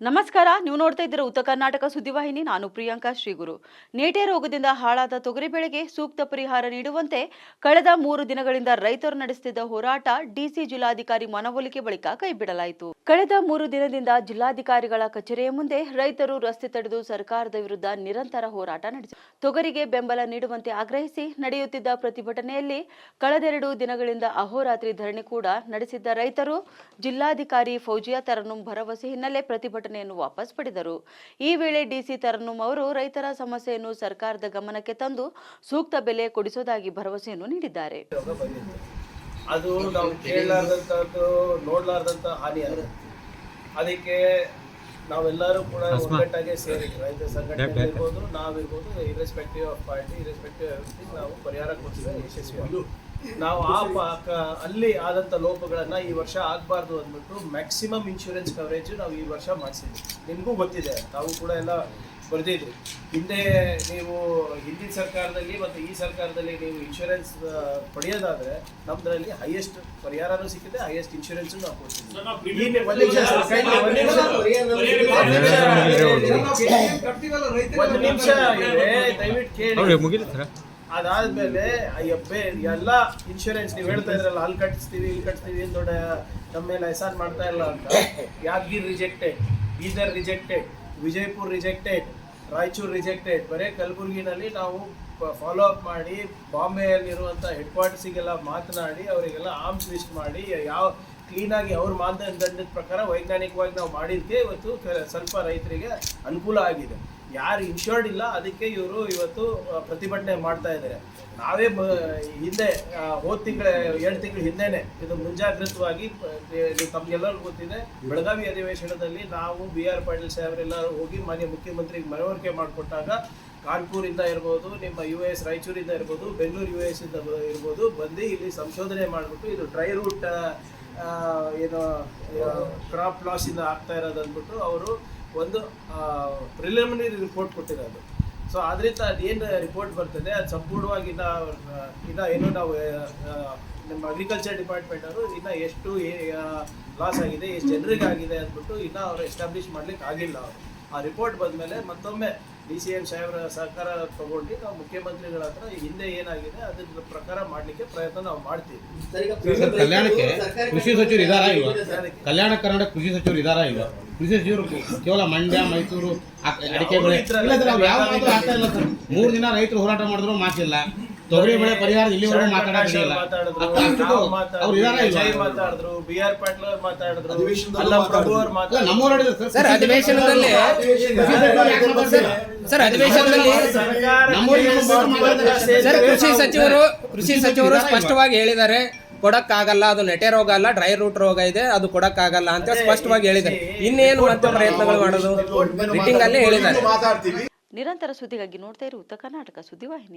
ನಮಸ್ಕಾರ, ನೀವು ನೋಡ್ತಾ ಇದ್ದೀರಾ ಉತ್ತರ ಕರ್ನಾಟಕ ಸುದ್ದಿವಾಹಿನಿ ನಾನು ಪ್ರಿಯಾಂಕಾ ಶ್ರೀಗುರು. ನೇಟೆ ರೋಗದಿಂದ ಹಾಳಾದ ತೊಗರಿ ಬೆಳೆಗೆ ಸೂಕ್ತ ಪರಿಹಾರ ನೀಡುವಂತೆ ಕಳೆದ ಮೂರು ದಿನಗಳಿಂದ ರೈತರು ನಡೆಸುತ್ತಿದ್ದ ಹೋರಾಟ ಡಿಸಿ ಜಿಲ್ಲಾಧಿಕಾರಿ ಮನವೊಲಿಕೆ ಬಳಿಕ ಕೈಬಿಡಲಾಯಿತು. ಕಳೆದ ಮೂರು ದಿನದಿಂದ ಜಿಲ್ಲಾಧಿಕಾರಿಗಳ ಕಚೇರಿಯ ಮುಂದೆ ರೈತರು ರಸ್ತೆ ತಡೆದು ಸರ್ಕಾರದ ವಿರುದ್ಧ ನಿರಂತರ ಹೋರಾಟ ನಡೆಸಿ ತೊಗರಿಗೆ ಬೆಂಬಲ ನೀಡುವಂತೆ ಆಗ್ರಹಿಸಿ ನಡೆಯುತ್ತಿದ್ದ ಪ್ರತಿಭಟನೆಯಲ್ಲಿ ಕಳೆದೆರಡು ದಿನಗಳಿಂದ ಅಹೋರಾತ್ರಿ ಧರಣಿ ಕೂಡ ನಡೆಸಿದ್ದ ರೈತರು, ಜಿಲ್ಲಾಧಿಕಾರಿ ಫೌಜಿಯಾ ತರನ್ನು ಭರವಸೆ ಹಿನ್ನೆಲೆ ಪ್ರತಿಭಟನೆಯನ್ನು ವಾಪಸ್ ಪಡೆದರು. ಈ ವೇಳೆ ಡಿಸಿ ತರನ್ನುಮ್ ಅವರು ರೈತರ ಸಮಸ್ಯೆಯನ್ನು ಸರ್ಕಾರದ ಗಮನಕ್ಕೆ ತಂದು ಸೂಕ್ತ ಬೆಲೆ ಕೊಡಿಸುವುದಾಗಿ ಭರವಸೆಯನ್ನು ನೀಡಿದ್ದಾರೆ. ಅದು ನಾವು ಕೇಳಲಾರ್ದಂಥದ್ದು ನೋಡಲಾರ್ದಂಥ ಹಾನಿ ಅದು ಅದಕ್ಕೆ ನಾವೆಲ್ಲರೂ ಕೂಡ ಒಗ್ಗಟ್ಟಾಗೆ ಸೇರಿ ರೈತ ಸಂಘಟನೆ ಇರ್ಬೋದು ನಾವಿರ್ಬೋದು irrespective of party irrespective everything ನಾವು ಪರಿಹಾರ ಕೊಡ್ತೀವಿ ಯಶಸ್ವಿ ನಾವು ಆ ಅಲ್ಲಿ ಆದಂಥ ಲೋಪಗಳನ್ನ ಈ ವರ್ಷ ಆಗಬಾರ್ದು ಅಂದ್ಬಿಟ್ಟು ಮ್ಯಾಕ್ಸಿಮಮ್ ಇನ್ಶೂರೆನ್ಸ್ ಕವರೇಜ್ ನಾವು ಈ ವರ್ಷ ಮಾಡಿಸಿದ್ವಿ. ನಿಮಗೂ ಗೊತ್ತಿದೆ ತಾವು ಕೂಡ ಎಲ್ಲ ಬರೆದಿದ್ರಿ. ಹಿಂದೆ ನೀವು ಹಿಂದಿನ ಸರ್ಕಾರದಲ್ಲಿ ಮತ್ತು ಈ ಸರ್ಕಾರದಲ್ಲಿ ನೀವು ಇನ್ಶೂರೆನ್ಸ್ ಪಡೆಯೋದಾದ್ರೆ ನಮ್ದ್ರಲ್ಲಿ ಹೈಯೆಸ್ಟ್ ಪರಿಹಾರನೂ ಸಿಕ್ಕಿದೆ ಹೈಯೆಸ್ಟ್ ಇನ್ಶೂರೆನ್ಸ್ ನಾವು ಕೊಡ್ತೀವಿ ನಿಮಿಷ. ಒಂದ್ ಇದೆ, ದಯವಿಟ್ಟು ಕೇಳಿ. ಅದಾದ್ಮೇಲೆ ಎಲ್ಲ ಇನ್ಶೂರೆನ್ಸ್ ನೀವು ಹೇಳ್ತಾ ಇದ್ರಲ್ಲ, ಅಲ್ಲಿ ಕಟ್ಟಿಸ್ತೀವಿ ಇಲ್ಲಿ ಕಟ್ಟಿಸ್ತೀವಿ ಅಂತ ದೊಡ್ಡ ನಮ್ಮ ಮೇಲೆ ಮಾಡ್ತಾ ಇಲ್ಲ ಅಂತ. Yadgiri rejected Bidar rejected Vijayapur rejected Raichur rejected ಬರೀ ಕಲಬುರಗಿನಲ್ಲಿ ನಾವು ಫಾಲೋ ಅಪ್ ಮಾಡಿ ಬಾಂಬೆಯಲ್ಲಿರುವಂಥ ಹೆಡ್ ಕ್ವಾರ್ಟರ್ಸಿಗೆಲ್ಲ ಮಾತನಾಡಿ, ಅವರಿಗೆಲ್ಲ ಆರ್ಮ್ಸ್ ಲಿಸ್ಟ್ ಮಾಡಿ, ಯಾವ ಕ್ಲೀನಾಗಿ ಅವ್ರ ಮಾನದಂಡದ ಪ್ರಕಾರ ವೈಜ್ಞಾನಿಕವಾಗಿ ನಾವು ಮಾಡಿದ್ದಕ್ಕೆ ಇವತ್ತು ಸ್ವಲ್ಪ ರೈತರಿಗೆ ಅನುಕೂಲ ಆಗಿದೆ. ಯಾರು ಇನ್ಶೂರ್ಡ್ ಇಲ್ಲ, ಅದಕ್ಕೆ ಇವರು ಇವತ್ತು ಪ್ರತಿಭಟನೆ ಮಾಡ್ತಾ ಇದ್ದಾರೆ. ನಾವೇ ಹಿಂದೆ ಹೋದ ತಿಂಗಳ ಎರಡು ತಿಂಗಳ ಹಿಂದೆನೆ ಇದು ಮುಂಜಾಗ್ರತವಾಗಿ ತಮ್ಗೆಲ್ಲರೂ ಗೊತ್ತಿದೆ. ಬೆಳಗಾವಿ ಅಧಿವೇಶನದಲ್ಲಿ ನಾವು ಬಿ ಆರ್ ಪಾಟೀಲ್ ಸಾಹೇಬರೆಲ್ಲರೂ ಹೋಗಿ ಮಾನ್ಯ ಮುಖ್ಯಮಂತ್ರಿಗೆ ಮನವರಿಕೆ ಮಾಡಿಕೊಟ್ಟಾಗ ಕಾನ್ಪುರಿಂದ ಇರ್ಬೋದು, ನಿಮ್ಮ ಯು ಎಸ್, ರಾಯಚೂರಿಂದ ಇರ್ಬೋದು, ಬೆಂಗಳೂರು ಯು ಎಸ್ ಇಂದ ಇರ್ಬೋದು, ಬಂದು ಇಲ್ಲಿ ಸಂಶೋಧನೆ ಮಾಡಿಬಿಟ್ಟು ಇದು ಡ್ರೈ ರೂಟ್ ಏನು ಕ್ರಾಪ್ ಲಾಸ್ ಇಂದ ಆಗ್ತಾ ಇರೋದು ಅಂದ್ಬಿಟ್ಟು ಅವರು ಒಂದು ಪ್ರಿಲಿಮಿನರಿ ರಿಪೋರ್ಟ್ ಕೊಟ್ಟಿರೋದು. ಸೊ ಅದರಿಂದ ಅದೇನು ರಿಪೋರ್ಟ್ ಬರ್ತದೆ, ಅದು ಸಂಪೂರ್ಣವಾಗಿ ಇನ್ನ ಇನ್ನ ಏನು ನಾವು ನಮ್ಮ ಅಗ್ರಿಕಲ್ಚರ್ ಡಿಪಾರ್ಟ್ಮೆಂಟ್ ಅವರು ಇನ್ನ ಎಷ್ಟು ಲಾಸ್ ಆಗಿದೆ, ಎಷ್ಟು ಜನರಿಗೆ ಆಗಿದೆ ಅಂದ್ಬಿಟ್ಟು ಇನ್ನ ಅವರು ಎಸ್ಟಾಬ್ಲಿಷ್ ಮಾಡ್ಲಿಕ್ಕೆ ಆಗಿಲ್ಲ ಅವರು. ಆ ರಿಪೋರ್ಟ್ ಬಂದಮೇಲೆ ಮತ್ತೊಮ್ಮೆ ಡಿ ಸಿ ಎಂ ಸಾಹೇಬರ ಸಹಕಾರ ತಗೊಂಡು ನಾವು ಮುಖ್ಯಮಂತ್ರಿಗಳ ಹತ್ರ ಹಿಂದೆ ಏನಾಗಿದೆ ಅದ್ರ ಪ್ರಕಾರ ಮಾಡಲಿಕ್ಕೆ ಪ್ರಯತ್ನ ನಾವು ಮಾಡ್ತೀವಿ. ಸರ್, ಕಲ್ಯಾಣಕ್ಕೆ ಕೃಷಿ ಸಚಿವರು ಇದಾರ ಇವ ಕಲ್ಯಾಣ ಕರ್ನಾಟಕ ಕೃಷಿ ಸಚಿವರು ಇದಾರ ಇವ ಕೃಷಿ ಸಚಿವರು ಕೇವಲ ಮಂಡ್ಯ ಮೈಸೂರು ಅಡಿಕೆ ಬೆಳೆ ಇಲ್ಲ ಸರ್ ಅವ್ರು ಯಾವ ಮಾತು ಇಲ್ಲ ಸರ್. ಮೂರು ದಿನ ರೈತರು ಹೋರಾಟ ಮಾಡಿದ್ರು ಮಾತಿಲ್ಲ. ತೊಗರಿ ಬೆಳೆ ಪರಿಹಾರ ಇಲ್ಲಿವರೆಗೂ ಅವ್ರು ಇದಾರಾ ಮಾತಾಡಿದ್ರು ಬಿ ಆರ್ ಪಾಟೀಲ್ ಅವ್ರು ಮಾತಾಡಿದ್ರು ಅವ್ರು ಮಾತಾಡಿದ್ರು. ಸರ್. ಸರ್ ಅಧಿವೇಶನದಲ್ಲಿ ಸರ್ ಅಧಿವೇಶನದಲ್ಲಿ ನಮ್ಮೂರಿಗೆ ಬಂದು ಮಾತಾಡಿದ್ರೆ ಸರ್ ಕೃಷಿ ಸಚಿವರು ಕೃಷಿ ಸಚಿವರು ಸ್ಪಷ್ಟವಾಗಿ ಹೇಳಿದ್ದಾರೆ ಕೊಡಕ್ಕಾಗಲ್ಲ ಅದು ನೆಟೆ ರೋಗ ಅಲ್ಲ ಡ್ರೈ ರೂಟ್ ರೋಗ ಇದೆ ಅದು ಕೊಡಕ್ಕಾಗಲ್ಲ ಅಂತ ಸ್ಪಷ್ಟವಾಗಿ ಹೇಳಿದ್ದಾರೆ. ಇನ್ನೇನು ಮತ್ತೆ ಪ್ರಯತ್ನಗಳು ಮಾಡೋದು? ಮೀಟಿಂಗ್ ಅಲ್ಲಿ ಹೇಳಿದ್ದಾರೆ. ನಿರಂತರ ಸುದ್ದಿಗಾಗಿ ನೋಡ್ತಾ ಇರು ಉತ್ತರ ಕರ್ನಾಟಕ ಸುದ್ದಿವಾಹಿನಿ.